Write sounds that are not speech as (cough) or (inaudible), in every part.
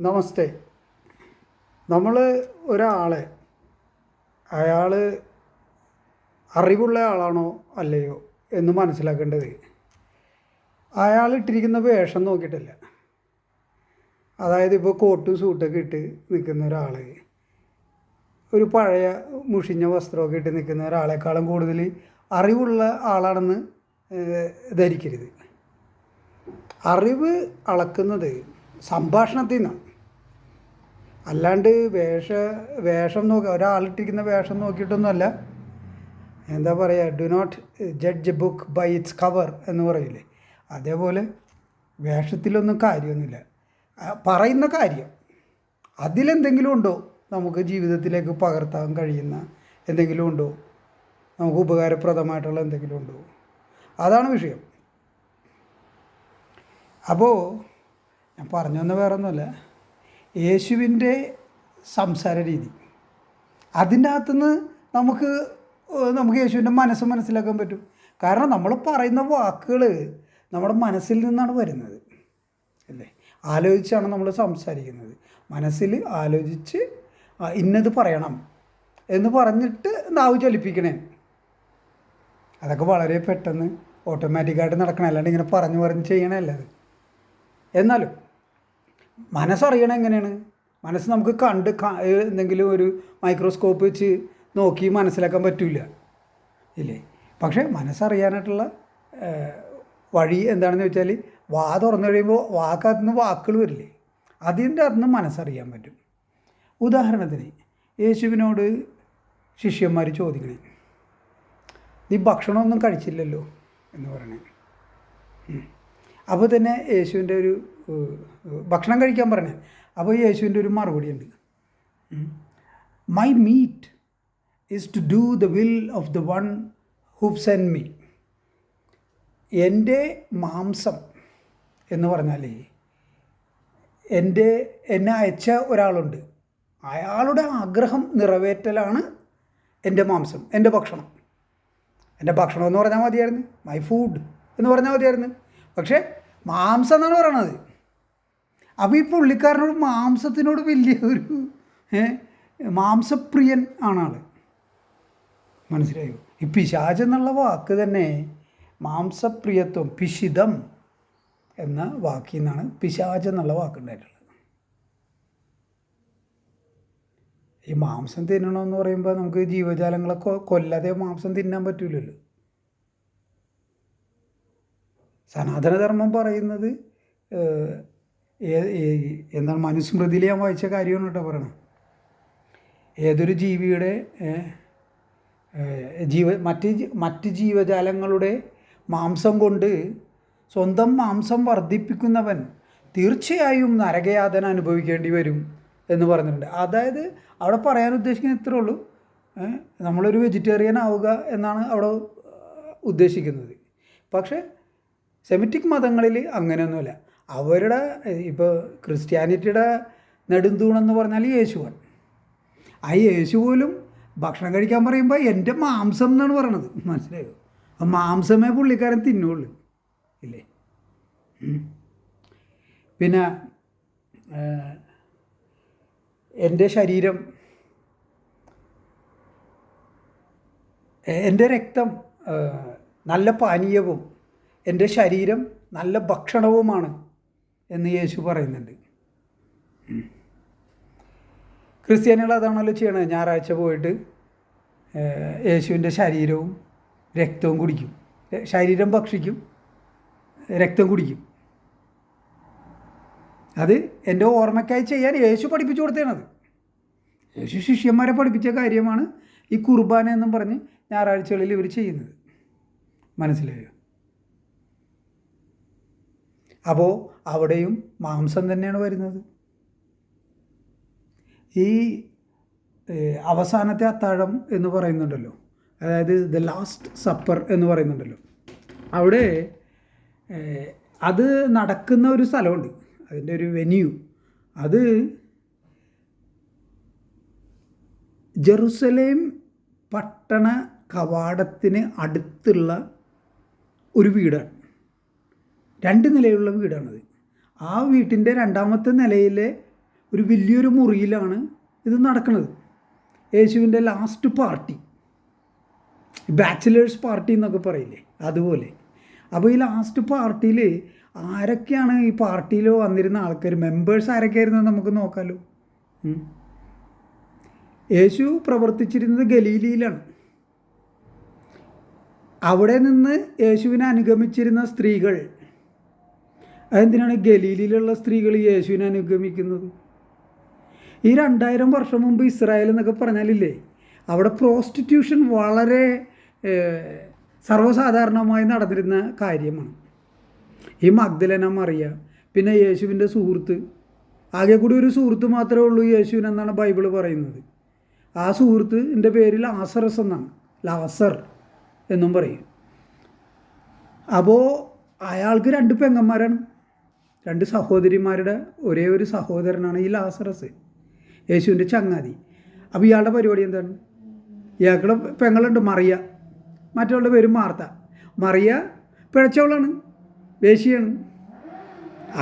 നമസ്തേ. നമ്മൾ ഒരാളെ അയാൾ അറിവുള്ള ആളാണോ അല്ലയോ എന്ന് മനസ്സിലാക്കേണ്ടത് അയാൾ ഇട്ടിരിക്കുന്ന വേഷം നോക്കിയിട്ടില്ല. അതായത് ഇപ്പോൾ കോട്ടും സൂട്ടൊക്കെ ഇട്ട് നിൽക്കുന്ന ഒരാൾ ഒരു പഴയ മുഷിഞ്ഞ വസ്ത്രമൊക്കെ ഇട്ട് നിൽക്കുന്ന ഒരാളെക്കാളും കൂടുതൽ അറിവുള്ള ആളാണെന്ന് ധരിക്കരുത്. അറിവ് അളക്കുന്നത് സംഭാഷണത്തിൽ നിന്നാണ്. അല്ലാണ്ട് വേഷ വേഷം നോക്കി ഒരാളിട്ടിരിക്കുന്ന വേഷം നോക്കിയിട്ടൊന്നുമല്ല. എന്താ പറയുക do not judge book by its cover എന്ന് പറയില്ലേ? അതേപോലെ വേഷത്തിലൊന്നും കാര്യമൊന്നുമില്ല. പറയുന്ന കാര്യം അതിലെന്തെങ്കിലും ഉണ്ടോ? നമുക്ക് ജീവിതത്തിലേക്ക് പകർത്താൻ കഴിയുന്ന എന്തെങ്കിലും ഉണ്ടോ? നമുക്ക് ഉപകാരപ്രദമായിട്ടുള്ള എന്തെങ്കിലും ഉണ്ടോ? അതാണ് വിഷയം. അപ്പോൾ ഞാൻ പറഞ്ഞു വന്ന വേറെ ഒന്നുമല്ല യേശുവിന്റെ സംസാര രീതി. അതിന്റെ അകത്തുനിന്ന് നമുക്ക് നമുക്ക് യേശുവിന്റെ മനസ്സ് മനസ്സിലാക്കാൻ പറ്റും. കാരണം നമ്മൾ പറയുന്ന വാക്കുകൾ നമ്മുടെ മനസ്സിൽ നിന്നാണ് വരുന്നത്. അല്ലേ? ആലോചിച്ചാണ് നമ്മൾ സംസാരിക്കുന്നത്. മനസ്സിൽ ആലോചിച്ച് ഇന്നത് പറയണം എന്ന് പറഞ്ഞിട്ട് നാവ് ചലിപ്പിക്കണേ. അതൊക്കെ വളരെ പെട്ടെന്ന് ഓട്ടോമാറ്റിക്കായിട്ട് നടക്കണം. അല്ലാണ്ട് ഇങ്ങനെ പറഞ്ഞു പറഞ്ഞ് ചെയ്യണമല്ല അത് എന്നാലും മനസ്സറിയണം എങ്ങനെയാണ്? മനസ്സ് നമുക്ക് കണ്ട് എന്തെങ്കിലും ഒരു മൈക്രോസ്കോപ്പ് വെച്ച് നോക്കി മനസ്സിലാക്കാൻ പറ്റില്ല ഇല്ലേ? പക്ഷേ മനസ്സറിയാനായിട്ടുള്ള വഴി എന്താണെന്ന് വെച്ചാൽ വാ തുറന്നു കഴിയുമ്പോൾ വാക്കകത്തു നിന്ന് വാക്കുകൾ വരില്ലേ? അതിന്റെ അകത്ത് നിന്ന് മനസ്സറിയാൻ പറ്റും. ഉദാഹരണത്തിന് യേശുവിനോട് ശിഷ്യന്മാർ ചോദിക്കണേ നീ ഭക്ഷണമൊന്നും കഴിച്ചില്ലല്ലോ? എന്ന് പറയണേ. അപ്പോൾ തന്നെ യേശുവിന്റെ ഒരു ഭക്ഷണം കഴിക്കാൻ പറഞ്ഞു. അപ്പോൾ യേശുവിന്റെ ഒരു മറുപടി ഉണ്ട് my meat is to do the will of the one who sent me എന്റെ മാംസം എന്ന് പറഞ്ഞാൽ എന്റെ എന്നെ അയച്ച ഒരാളുണ്ട്. അയാളുടെ ആഗ്രഹം നിറവേറ്റലാണ് എന്റെ മാംസം എന്റെ ഭക്ഷണം. എന്റെ ഭക്ഷണം എന്ന് പറഞ്ഞാൽ മതിയായിരുന്നു. മൈ ഫുഡ് എന്ന് പറഞ്ഞാൽ മതിയായിരുന്നു. പക്ഷേ മാംസം എന്നാണ് പറയണത്. അപ്പോൾ ഈ പുള്ളിക്കാരനോട് മാംസത്തിനോട് വലിയ ഒരു മാംസപ്രിയൻ ആണ് ആൾ മനസ്സിലായോ? ഈ പിശാച് എന്നുള്ള വാക്ക് തന്നെ മാംസപ്രിയത്വം പിശിതം എന്ന വാക്കിൽ നിന്നാണ് പിശാച് എന്നുള്ള വാക്കുണ്ടായിട്ടുള്ളത് ഈ മാംസം തിന്നണമെന്ന് പറയുമ്പോൾ നമുക്ക് ജീവജാലങ്ങളെ കൊല്ലാതെ മാംസം തിന്നാൻ പറ്റൂലല്ലോ. സനാതനധർമ്മം പറയുന്നത് എന്താണ് മനുസ്മൃതിയിൽ ഞാൻ വായിച്ച കാര്യമാണ് കേട്ടോ പറയണം ഏതൊരു ജീവിയുടെ ജീവ മറ്റ് മറ്റ് ജീവജാലങ്ങളുടെ മാംസം കൊണ്ട് സ്വന്തം മാംസം വർദ്ധിപ്പിക്കുന്നവൻ തീർച്ചയായും നരകയാതന അനുഭവിക്കേണ്ടി വരും എന്ന് പറഞ്ഞിട്ടുണ്ട്. അതായത് അവിടെ പറയാൻ ഉദ്ദേശിക്കുന്നത് ഇത്രേ ഉള്ളൂ. നമ്മളൊരു വെജിറ്റേറിയൻ ആവുക എന്നാണ് അവിടെ ഉദ്ദേശിക്കുന്നത്. പക്ഷേ സെമിറ്റിക് മതങ്ങളിൽ അങ്ങനെയൊന്നുമില്ല. അവരുടെ ഇപ്പോൾ ക്രിസ്ത്യാനിറ്റിയുടെ നെടുന്തൂണെന്ന് പറഞ്ഞാൽ യേശുവാണ്. ആ യേശു പോലും ഭക്ഷണം കഴിക്കാൻ പറയുമ്പോൾ എന്റെ മാംസം എന്നാണ് പറയണത്. മനസ്സിലായോ? ആ മാംസമേ പുള്ളിക്കാരൻ തിന്നുള്ളൂ. ഇല്ലേ? പിന്നെ എന്റെ ശരീരം എന്റെ രക്തം നല്ല പാനീയവും എന്റെ ശരീരം നല്ല ഭക്ഷണവുമാണ് എന്ന് യേശു പറയുന്നുണ്ട്. ക്രിസ്ത്യാനികൾ അതാണല്ലോ ചെയ്യണത്. ഞായറാഴ്ച പോയിട്ട് യേശുവിന്റെ ശരീരവും രക്തവും കുടിക്കും. ശരീരം ഭക്ഷിക്കും രക്തം കുടിക്കും. അത് എന്റെ ഓർമ്മയ്ക്കായി ചെയ്യാൻ യേശു പഠിപ്പിച്ചു കൊടുത്തതാണത് യേശു ശിഷ്യന്മാരെ പഠിപ്പിച്ച കാര്യമാണ് ഈ കുർബാന എന്നും പറഞ്ഞ് ഞായറാഴ്ചകളിൽ ഇവർ ചെയ്യുന്നത്. മനസ്സിലായോ? അപ്പോൾ അവിടെയും മാംസം തന്നെയാണ് വരുന്നത്. ഈ അവസാനത്തെ അത്താഴം എന്ന് പറയുന്നുണ്ടല്ലോ. അതായത് ദ ലാസ്റ്റ് സപ്പർ എന്ന് പറയുന്നുണ്ടല്ലോ. അവിടെ അത് നടക്കുന്ന ഒരു സ്ഥലമുണ്ട്. അതിന്റെ ഒരു വെന്യൂ അത് ജെറുസലേം പട്ടണ കവാടത്തിന് അടുത്തുള്ള ഒരു വീടാണ്. രണ്ട് നിലയുള്ള വീടാണത്. ആ വീട്ടിന്റെ രണ്ടാമത്തെ നിലയിലെ ഒരു വലിയൊരു മുറിയിലാണ് ഇത് നടക്കുന്നത് യേശുവിന്റെ ലാസ്റ്റ് പാർട്ടി ബാച്ചിലേഴ്സ് പാർട്ടി എന്നൊക്കെ പറയില്ലേ അതുപോലെ. അപ്പോൾ ഈ ലാസ്റ്റ് പാർട്ടിയിൽ ആരൊക്കെയാണ് ഈ പാർട്ടിയിൽ വന്നിരുന്ന ആൾക്കാർ? മെമ്പേഴ്സ് ആരൊക്കെയായിരുന്നു നമുക്ക് നോക്കാമല്ലോ യേശു പ്രവർത്തിച്ചിരുന്നത് ഗലീലിയിലാണ്. അവിടെ നിന്ന് യേശുവിനെ അനുഗമിച്ചിരുന്ന സ്ത്രീകൾ അതെന്തിനാണ് ഗലീലിയിലുള്ള സ്ത്രീകൾ യേശുവിനെ അനുഗമിക്കുന്നത്? ഈ രണ്ടായിരം വർഷം മുമ്പ് ഇസ്രായേൽ എന്നൊക്കെ പറഞ്ഞാലില്ലേ അവിടെ പ്രോസ്റ്റിറ്റ്യൂഷൻ വളരെ സർവസാധാരണമായി നടന്നിരുന്ന കാര്യമാണ്. ഈ മഗ്ദലന മറിയ പിന്നെ യേശുവിന്റെ സുഹൃത്ത്. ആകെ കൂടി ഒരു സുഹൃത്ത് മാത്രമേ ഉള്ളൂ യേശുവിനെന്നാണ് ബൈബിൾ പറയുന്നത്. ആ സുഹൃത്തിന്റെ പേര് ലാസറസ് എന്നാണ്. ലാസർ എന്നും പറയും. അപ്പോൾ അയാൾക്ക് രണ്ട് പെങ്ങന്മാരാണ്. രണ്ട് സഹോദരിമാരുടെ ഒരേ ഒരു സഹോദരനാണ് ഈ ലാസറസ് യേശുവിന്റെ ചങ്ങാതി. അപ്പോൾ ഇയാളുടെ പരിപാടി എന്താണ്? ഇയാൾക്കുടെ പെങ്ങളുണ്ട് മറിയ. മറ്റുള്ള പേരും മാർത്ത. മറിയ പിഴച്ചവളാണ് വേശിയാണ്.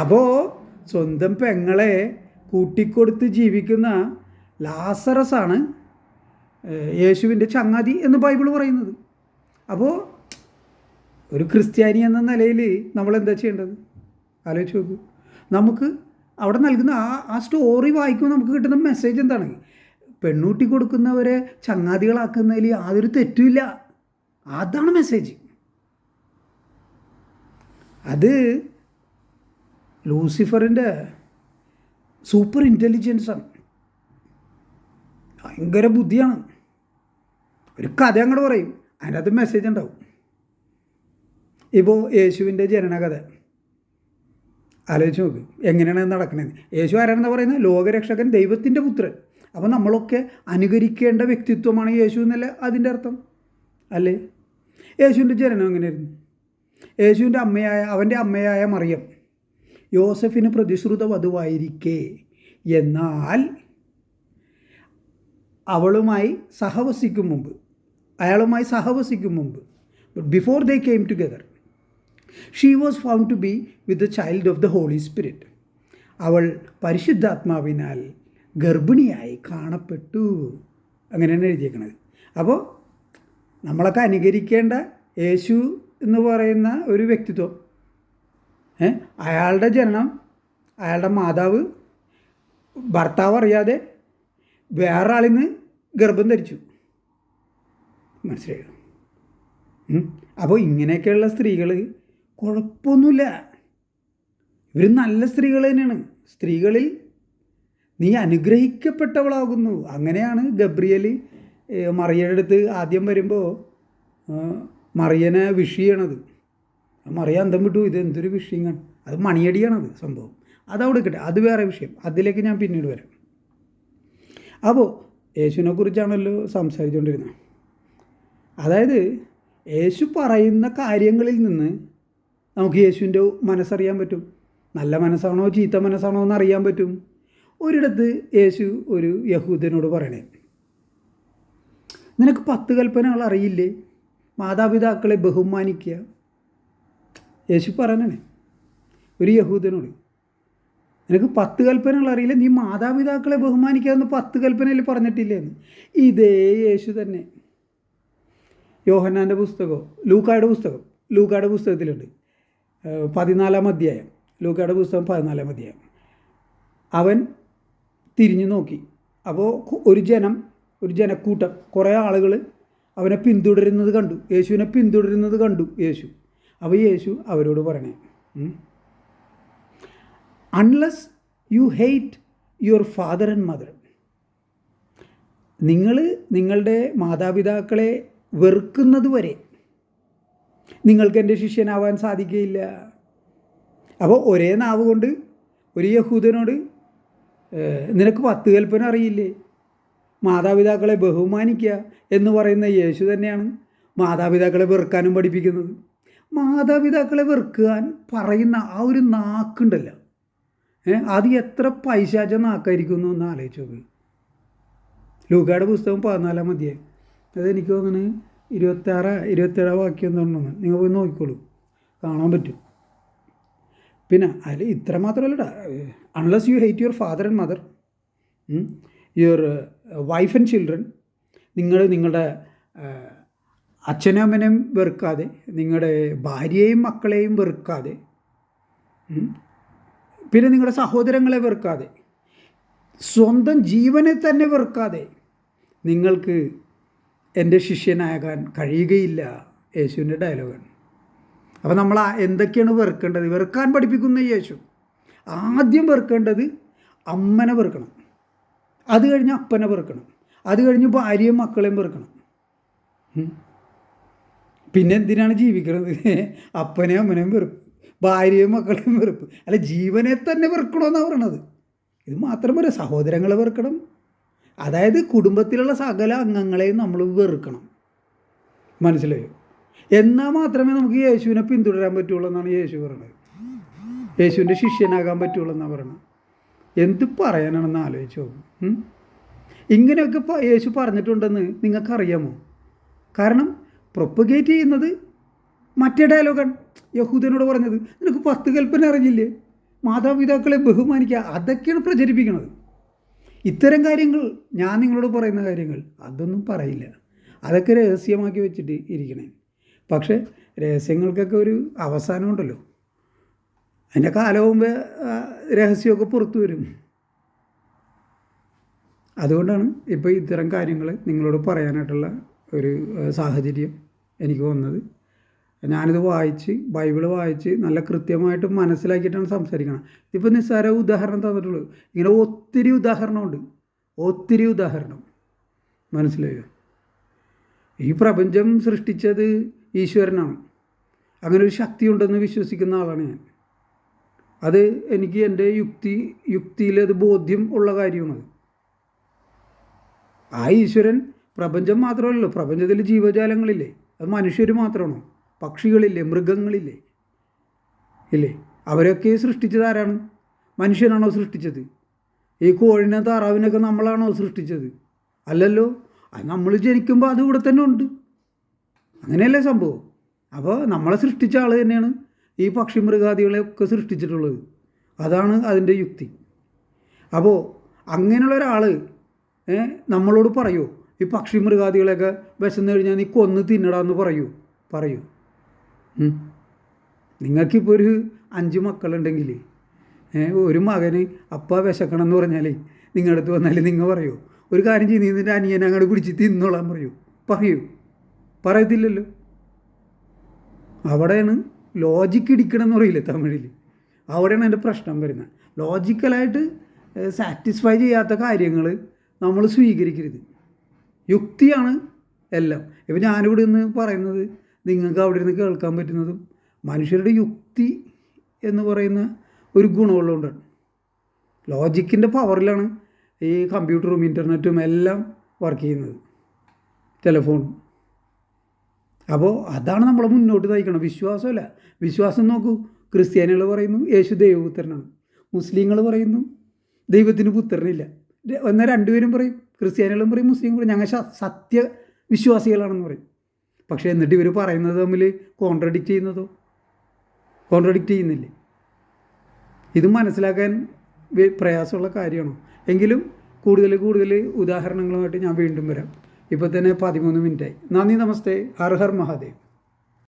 അപ്പോൾ സ്വന്തം പെങ്ങളെ കൂട്ടിക്കൊടുത്ത് ജീവിക്കുന്ന ലാസറസാണ് യേശുവിന്റെ ചങ്ങാതി എന്ന് ബൈബിൾ പറയുന്നത്. അപ്പോൾ ഒരു ക്രിസ്ത്യാനി എന്ന നിലയിൽ നമ്മൾ എന്താ ചെയ്യേണ്ടത്? ആലോചിച്ച് നോക്കൂ. നമുക്ക് അവിടെ നൽകുന്ന ആ ആ സ്റ്റോറി വായിക്കുമ്പോൾ നമുക്ക് കിട്ടുന്ന മെസ്സേജ് എന്താണ്? പെണ്ണൂട്ടി കൊടുക്കുന്നവരെ ചങ്ങാതികളാക്കുന്നതിൽ യാതൊരു തെറ്റുമില്ല അതാണ് മെസ്സേജ് അത് ലൂസിഫറിന്റെ സൂപ്പർ ഇന്റലിജൻസാണ് ഭയങ്കര ബുദ്ധിയാണ്. ഒരു കഥ അങ്ങോട്ട് പറയും. അതിന്റെ അകത്ത് മെസ്സേജ് ഉണ്ടാവും. ഇപ്പോൾ യേശുവിന്റെ ജനനകഥ. ആലോചിച്ച് നോക്ക്. എങ്ങനെയാണ് നടക്കുന്നത് യേശു ആരാണെന്ന് പറയുന്നത്? ലോകരക്ഷകൻ ദൈവത്തിന്റെ പുത്രൻ. അപ്പോൾ നമ്മളൊക്കെ അനുകരിക്കേണ്ട വ്യക്തിത്വമാണ് യേശു എന്നല്ല അതിന്റെ അർത്ഥം? അല്ലേ? യേശുവിന്റെ ജനനം എങ്ങനെയായിരുന്നു? യേശുവിന്റെ അമ്മയായ അവന്റെ അമ്മയായ മറിയം യോസഫിന് പ്രതിശ്രുത വധുവായിരിക്കേ എന്നാൽ അവളുമായി സഹവസിക്കും മുമ്പ് അയാളുമായി സഹവസിക്കും മുമ്പ് before they came together she was found to be with the child of the Holy Spirit അവൾ പരിശുദ്ധാത്മാവിനാൽ ഗർഭിണിയായി കാണപ്പെട്ടു. അങ്ങനെയാണ് എഴുതിയേക്കണത്. അപ്പോൾ നമ്മളൊക്കെ അനുകരിക്കേണ്ട യേശു എന്ന് പറയുന്ന ഒരു വ്യക്തിത്വം. അയാളുടെ ജനനം അയാളുടെ മാതാവ് ഭർത്താവ് അറിയാതെ വേറെ ആളിൽ നിന്ന് ഗർഭം ധരിച്ചു. മനസ്സിലായോ. അപ്പോൾ ഇങ്ങനെയൊക്കെയുള്ള സ്ത്രീകൾ കുഴപ്പമൊന്നുമില്ല. ഇവർ നല്ല സ്ത്രീകൾ തന്നെയാണ്. സ്ത്രീകളിൽ നീ അനുഗ്രഹിക്കപ്പെട്ടവളാകുന്നു. അങ്ങനെയാണ് ഗബ്രിയൽ മറിയയുടെ അടുത്ത് ആദ്യം വരുമ്പോൾ മറിയനെ വിഷ് ചെയ്യണത്. മറിയ അന്തം വിട്ടു. ഇത് എന്തൊരു വിഷയമാണ് അത് മണിയടിയാണത് സംഭവം. അതവിടെ കിട്ടെ. അത് വേറെ വിഷയം. അതിലേക്ക് ഞാൻ പിന്നീട് വരാം. അപ്പോൾ യേശുവിനെ കുറിച്ചാണല്ലോ സംസാരിച്ചുകൊണ്ടിരുന്നത് അതായത് യേശു പറയുന്ന കാര്യങ്ങളിൽ നിന്ന് നമുക്ക് യേശുവിന്റെ മനസ്സറിയാൻ പറ്റും. നല്ല മനസ്സാണോ ചീത്ത മനസ്സാണോ എന്ന് അറിയാൻ പറ്റും. ഒരിടത്ത് യേശു ഒരു യഹൂദനോട് പറയണേ നിനക്ക് പത്ത് കൽപ്പനകൾ അറിയില്ലേ? മാതാപിതാക്കളെ ബഹുമാനിക്കുക. യേശു പറയണേ ഒരു യഹൂദനോട് നിനക്ക് പത്ത് കൽപ്പനകൾ അറിയില്ല? നീ മാതാപിതാക്കളെ ബഹുമാനിക്കുക എന്ന് പത്ത് കൽപ്പനയിൽ പറഞ്ഞിട്ടില്ലേ എന്ന്? ഇതേ യേശു തന്നെ. യോഹന്നാന്റെ പുസ്തകം ലൂക്കായുടെ പുസ്തകം ലൂക്കായുടെ പുസ്തകത്തിലുണ്ട്. പതിനാലാം അധ്യായം. ലൂക്കയുടെ പുസ്തകം പതിനാലാം അധ്യായം. അവൻ തിരിഞ്ഞു നോക്കി. അപ്പോൾ ഒരു ജനം ഒരു ജനക്കൂട്ടം കുറേ ആളുകൾ അവനെ പിന്തുടരുന്നത് കണ്ടു. യേശുവിനെ പിന്തുടരുന്നത് കണ്ടു യേശു. അപ്പോൾ യേശു അവരോട് പറയണേ unless you hate your father and mother നിങ്ങൾ നിങ്ങളുടെ മാതാപിതാക്കളെ വെറുക്കുന്നത് വരെ നിങ്ങൾക്ക് എന്റെ ശിഷ്യനാവാൻ സാധിക്കുകയില്ല. അപ്പോൾ ഒരേ നാവ് കൊണ്ട് ഒരു യഹൂദനോട് നിനക്ക് പത്ത് കൽപ്പന അറിയില്ലേ? മാതാപിതാക്കളെ ബഹുമാനിക്കുക എന്ന് പറയുന്ന യേശു തന്നെയാണ് മാതാപിതാക്കളെ വെറുക്കാനും പഠിപ്പിക്കുന്നത്. മാതാപിതാക്കളെ വെറുക്കാൻ പറയുന്ന ആ ഒരു നാക്കുണ്ടല്ലോ. അത് എത്ര പൈശാച നാക്കായിരിക്കുന്നു എന്ന് ആലോചിച്ച് നോക്ക്. ലൂക്കായുടെ പുസ്തകം പതിനാലാം മതിയായി അതെനിക്ക് തോന്നുന്നത് തോന്നുന്നു ഇരുപത്താറ് ഇരുപത്തേഴാം വാക്യം തോന്നുന്നു നിങ്ങൾ പോയി നോക്കിക്കോളൂ. കാണാൻ പറ്റും. പിന്നെ അതിൽ ഇത്ര മാത്രമല്ലടാ. Unless you hate your father and mother your wife and children നിങ്ങൾ നിങ്ങളുടെ uh, അച്ഛനും അമ്മനെയും വെറുക്കാതെ നിങ്ങളുടെ ഭാര്യയെയും മക്കളെയും വെറുക്കാതെ പിന്നെ നിങ്ങളുടെ സഹോദരങ്ങളെ വെറുക്കാതെ സ്വന്തം ജീവനെ തന്നെ വെറുക്കാതെ നിങ്ങൾക്ക് എന്റെ ശിഷ്യനാകാൻ കഴിയുകയില്ല യേശുവിന്റെ ഡയലോഗാണ് അപ്പോൾ നമ്മൾ എന്തൊക്കെയാണ് വെറുക്കേണ്ടത്? വെറുക്കാൻ പഠിപ്പിക്കുന്ന യേശു. ആദ്യം വെറുക്കേണ്ടത് അമ്മനെ വെറുക്കണം. അത് കഴിഞ്ഞ് അപ്പനെ വെറുക്കണം. അത് കഴിഞ്ഞ് ഭാര്യയും മക്കളെയും വെറുക്കണം. പിന്നെ എന്തിനാണ് ജീവിക്കുന്നത്? (laughs) അപ്പനെയും അമ്മനെയും വെറുപ്പ്. ഭാര്യയും മക്കളെയും വെറുപ്പ്. അല്ല ജീവനെ തന്നെ വെറുക്കണമെന്നാണ് പറയണത്. ഇത് മാത്രം പോരാ സഹോദരങ്ങളെ വെറുക്കണം. അതായത് കുടുംബത്തിലുള്ള സകല അംഗങ്ങളെയും നമ്മൾ വെറുക്കണം. മനസ്സിലായോ? എന്നാൽ മാത്രമേ നമുക്ക് യേശുവിനെ പിന്തുടരാൻ പറ്റുള്ളൂ എന്നാണ് യേശു പറയുന്നത്. യേശുവിന്റെ ശിഷ്യനാകാൻ പറ്റുള്ളൂ എന്നാണ് പറയുന്നത്. എന്ത് പറയാനാണെന്ന് ആലോചിച്ച് നോക്കും. ഇങ്ങനെയൊക്കെ യേശു പറഞ്ഞിട്ടുണ്ടെന്ന് നിങ്ങൾക്കറിയാമോ? കാരണം പ്രൊപ്പഗേറ്റ് ചെയ്യുന്നത് മറ്റേ ഡയലോഗാണ്. യഹൂദനോട് പറഞ്ഞത് നിനക്ക് പത്ത് കൽപ്പന അറിഞ്ഞില്ലേ? മാതാപിതാക്കളെ ബഹുമാനിക്കുക. അതൊക്കെയാണ് പ്രചരിപ്പിക്കുന്നത് ഇത്തരം കാര്യങ്ങൾ ഞാൻ നിങ്ങളോട് പറയുന്ന കാര്യങ്ങൾ അതൊന്നും പറയില്ല. അതൊക്കെ രഹസ്യമാക്കി വെച്ചിട്ട് ഇരിക്കണേ. പക്ഷേ രഹസ്യങ്ങൾക്കൊക്കെ ഒരു അവസാനമുണ്ടല്ലോ. അതിന്റെ കാലമാകുമ്പോൾ രഹസ്യമൊക്കെ പുറത്തു വരും. അതുകൊണ്ടാണ് ഇപ്പോൾ ഇത്തരം കാര്യങ്ങൾ നിങ്ങളോട് പറയാനായിട്ടുള്ള ഒരു സാഹചര്യം എനിക്ക് വന്നത്. ഞാനിത് വായിച്ച് ബൈബിൾ വായിച്ച് നല്ല കൃത്യമായിട്ട് മനസ്സിലാക്കിയിട്ടാണ് സംസാരിക്കണം ഇതിപ്പോൾ നിസ്സാര ഉദാഹരണം തന്നിട്ടുള്ളൂ. ഇങ്ങനെ ഒത്തിരി ഉദാഹരണമുണ്ട്. ഒത്തിരി ഉദാഹരണം. മനസ്സിലായോ? ഈ പ്രപഞ്ചം സൃഷ്ടിച്ചത് ഈശ്വരനാണ്. അങ്ങനെ ഒരു ശക്തി ഉണ്ടെന്ന് വിശ്വസിക്കുന്ന ആളാണ് ഞാൻ. അത് എനിക്ക് എന്റെ യുക്തി യുക്തിയിൽ അത് ബോധ്യം ഉള്ള കാര്യമാണത് ആ ഈശ്വരൻ പ്രപഞ്ചം മാത്രമല്ലല്ലോ. പ്രപഞ്ചത്തിൽ ജീവജാലങ്ങളില്ലേ. അത് മനുഷ്യർ മാത്രമാണോ? പക്ഷികളില്ലേ മൃഗങ്ങളില്ലേ? ഇല്ലേ? അവരൊക്കെ സൃഷ്ടിച്ചത് ആരാണ് മനുഷ്യനാണോ സൃഷ്ടിച്ചത്? ഈ കോഴിനെ താറാവിനൊക്കെ നമ്മളാണോ സൃഷ്ടിച്ചത്? അല്ലല്ലോ. നമ്മൾ ജനിക്കുമ്പോൾ അത് ഇവിടെ തന്നെ ഉണ്ട്. അങ്ങനെയല്ലേ സംഭവം? അപ്പോൾ നമ്മളെ സൃഷ്ടിച്ച ആൾ തന്നെയാണ് ഈ പക്ഷി മൃഗാദികളെയൊക്കെ സൃഷ്ടിച്ചിട്ടുള്ളത്. അതാണ് അതിന്റെ യുക്തി. അപ്പോൾ അങ്ങനെയുള്ള ഒരാൾ നമ്മളോട് പറയൂ ഈ പക്ഷി മൃഗാദികളെയൊക്കെ വിശന്ന് കഴിഞ്ഞാൽ നീ കൊന്ന് തിന്നടാന്ന് പറയൂ? പറയൂ. നിങ്ങൾക്കിപ്പോൾ ഒരു അഞ്ച് മക്കളുണ്ടെങ്കിൽ ഒരു മകന് അപ്പ വിശക്കണം എന്ന് പറഞ്ഞാൽ നിങ്ങളുടെ അടുത്ത് വന്നാൽ നിങ്ങൾ പറയൂ ഒരു കാര്യം ചെയ്ത് നിന്നിട്ട് അനിയനെ അങ്ങോട്ട് പിടിച്ച് തിന്നോളാൻ പറയൂ? പറയൂ. പറയത്തില്ലല്ലോ. അവിടെയാണ് ലോജിക്ക് ഇടിക്കണം എന്ന് പറയില്ലേ തമിഴിൽ അവിടെയാണ് എന്റെ പ്രശ്നം വരുന്നത്. ലോജിക്കലായിട്ട് സാറ്റിസ്ഫൈ ചെയ്യാത്ത കാര്യങ്ങൾ നമ്മൾ സ്വീകരിക്കരുത്. യുക്തിയാണ് എല്ലാം. ഇപ്പം ഞാനിവിടെ നിന്ന് പറയുന്നത് നിങ്ങൾക്ക് അവിടെ ഇരുന്ന് കേൾക്കാൻ പറ്റുന്നതും മനുഷ്യരുടെ യുക്തി എന്ന് പറയുന്ന ഒരു ഗുണമുള്ളതുകൊണ്ടാണ് ലോജിക്കിന്റെ പവറിലാണ് ഈ കമ്പ്യൂട്ടറും ഇന്റർനെറ്റും എല്ലാം വർക്ക് ചെയ്യുന്നത്. ടെലിഫോൺ. അപ്പോൾ അതാണ് നമ്മളെ മുന്നോട്ട് നയിക്കണം വിശ്വാസമല്ല. വിശ്വാസം നോക്കൂ. ക്രിസ്ത്യാനികൾ പറയുന്നു യേശു ദൈവപുത്രനാണ്. മുസ്ലിങ്ങൾ പറയുന്നു ദൈവത്തിന് പുത്രനില്ല. എന്നാൽ രണ്ടുപേരും പറയും ക്രിസ്ത്യാനികളും പറയും മുസ്ലിങ്ങളും പറയും. ഞങ്ങൾ സത്യ വിശ്വാസികളാണെന്ന് പറയും. പക്ഷേ എന്നിട്ട് ഇവർ പറയുന്നത് തമ്മിൽ കോൺട്രഡിക്റ്റ് ചെയ്യുന്നതോ? കോൺട്രഡിക്റ്റ് ചെയ്യുന്നില്ലേ? ഇത് മനസ്സിലാക്കാൻ പ്രയാസമുള്ള കാര്യമാണോ? എങ്കിലും കൂടുതൽ കൂടുതൽ ഉദാഹരണങ്ങളുമായിട്ട് ഞാൻ വീണ്ടും വരാം. ഇപ്പോൾ തന്നെ പതിമൂന്ന് മിനിറ്റായി നന്ദി നമസ്തേ. ഹർ ഹർ മഹാദേവ്.